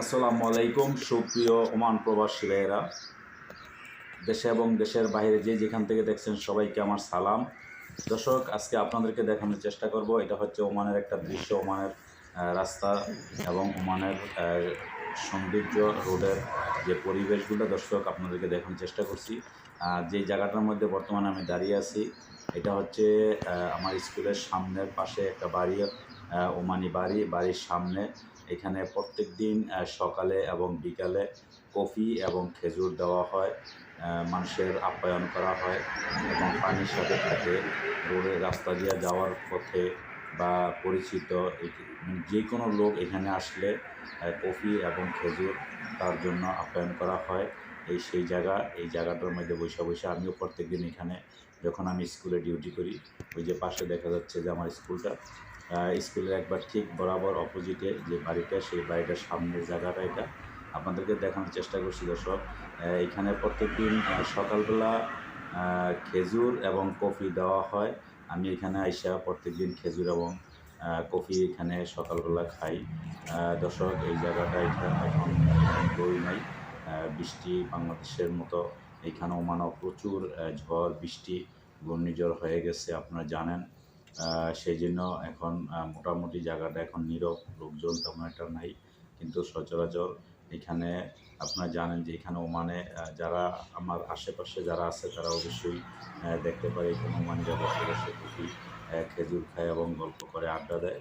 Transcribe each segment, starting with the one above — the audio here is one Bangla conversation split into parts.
আসসালামু আলাইকুম, সুপ্রিয় ওমান প্রবাসী ভাইয়েরা। দেশে এবং দেশের বাইরে যে যেখান থেকে দেখছেন সবাইকে আমার সালাম। দর্শক, আজকে আপনাদেরকে দেখানোর চেষ্টা করব। এটা হচ্ছে ওমানের একটা দৃশ্য, ওমানের রাস্তা এবং ওমানের সৌন্দর্য, রোডের যে পরিবেশগুলো, দর্শক, আপনাদেরকে দেখানোর চেষ্টা করছি। আর যেই জায়গাটার মধ্যে বর্তমানে আমি দাঁড়িয়ে আছি, এটা হচ্ছে আমার স্কুলের সামনের পাশে একটা বাড়ি ওমানি বাড়ি, বাড়ির সামনে। এখানে প্রত্যেক দিন সকালে এবং বিকালে কফি এবং খেজুর দেওয়া হয় মানুষের আপ্যায়ন করা হয় এবং পানির সাথে থাকে। রোডে রাস্তা দিয়ে যাওয়ার পথে বা পরিচিত যে কোনো লোক এখানে আসলে কফি এবং খেজুর তার জন্য আপ্যায়ন করা হয়। এই সেই জায়গা এই জায়গাটার মধ্যে বসে বসে আমিও প্রত্যেক দিন এখানে যখন আমি স্কুলে ডিউটি করি ওই যে পাশে দেখা যাচ্ছে যে আমার স্কুলটা স্কুলের একবার ঠিক বরাবর অপোজিটে যে বাড়িটা সেই বাড়িটার সামনের জায়গাটা এটা। আপনাদেরকে দেখানোর চেষ্টা করছি দর্শক এখানে প্রত্যেক দিন আহ, সকালবেলা খেজুর এবং কফি দেওয়া হয়। আমি এখানে আইসা প্রত্যেক দিন খেজুর এবং কফি এখানে সকালবেলা খাই। দর্শক এই জায়গাটা এখন বই নাই। বৃষ্টি বাংলাদেশের মতো এখানেও মানব প্রচুর ঝড়, বৃষ্টি, ঘূর্ণিঝড় হয়ে গেছে, আপনারা জানেন। সেই জন্য এখন মোটামুটি জায়গাটা এখন নীরব, লোকজন তেমন একটা নাই, কিন্তু সচরাচর এখানে আপনারা জানেন যে এখানে ওমানে যারা আমার আশেপাশে যারা আছে তারা অবশ্যই দেখতে পারে এখানে ওমানিরা বসে বসে খুবই খেজুর খায় এবং গল্প করে, আড্ডা দেয়।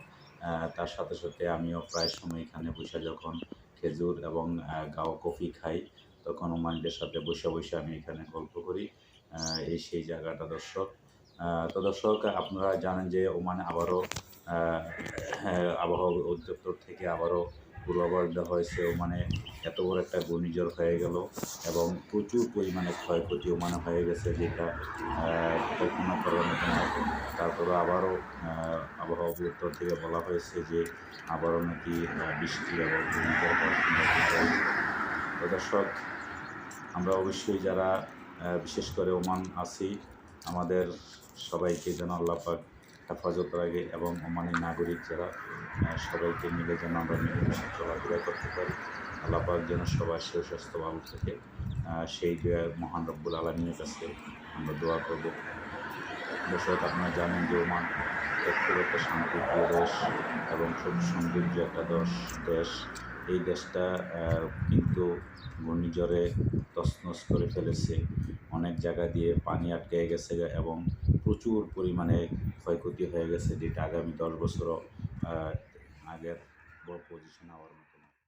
তার সাথে সাথে আমিও প্রায় সময় এখানে বসে যখন খেজুর এবং গাওয়া গাও কফি খাই, তখন ওমানিদের সাথে বসে বসে আমি এখানে গল্প করি। এই সেই জায়গাটা দর্শক। তো দর্শক, আপনারা জানেন যে ওমানে আবারও আবহাওয়া অধিদপ্তর থেকে আবারও পূর্বাভাস দেওয়া হয়েছে ওমানে এত বড় একটা ঘূর্ণিঝড় হয়ে গেল এবং প্রচুর পরিমাণে ক্ষয়ক্ষতি ওমানে হয়ে গেছে যেটা কল্পনা করার মতো তারপরে আবারও আবহাওয়া অধিদপ্তর থেকে বলা হয়েছে যে আবারও নাকি বৃষ্টি এবং ঘূর্ণিঝড় হওয়ার। দর্শক, আমরা অবশ্যই যারা বিশেষ করে ওমান আছি, আমাদের সবাইকে যেন আল্লাহ পাক হেফাজত রাখে এবং ওমানি নাগরিক যারা সবাইকে মিলে যেন আমরা মিলেমিশে চলাফেরা করতে পারি। আল্লাহ পাক যেন সবার সুস্বাস্থ্য ভালো থাকে। সেই মহান রব্বুল আলমীর কাছে আমরা দোয়া করব। দর্শক, আপনারা জানেন যে ওমান এক খুব একটা শান্তিপ্রিয় দেশ এবং খুব সৌন্দর্য একটা দশ। দেশ, এই দেশটা কিন্তু ঘূর্ণিঝড়ে তছনছ করে ফেলেছে অনেক জায়গা দিয়ে পানি আটকে গেছে এবং প্রচুর পরিমাণে ক্ষয়ক্ষতি হয়ে গেছে যেটা আগামী দশ বছর আগের পজিশন হওয়ার মতো।